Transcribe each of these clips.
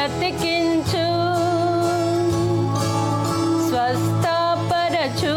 బ్రతికించు స్వస్థపరచు.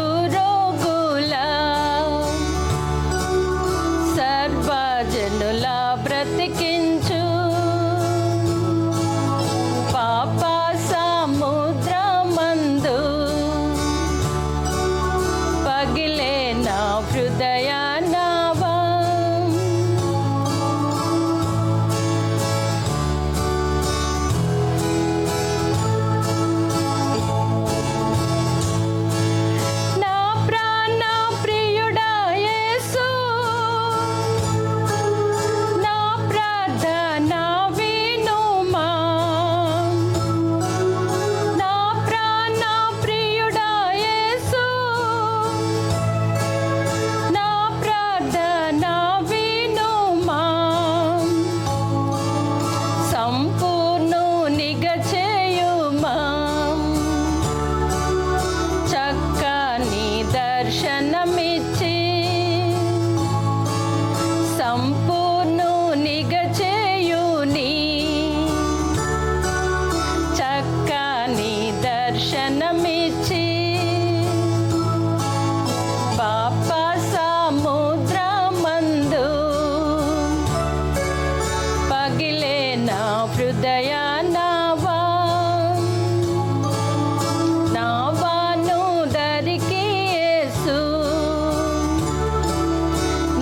దర్శనమిచ్చి పాప సముద్రమందు పగిలే నా హృదయానవా నావాను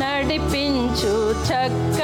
నడిపించు చక్క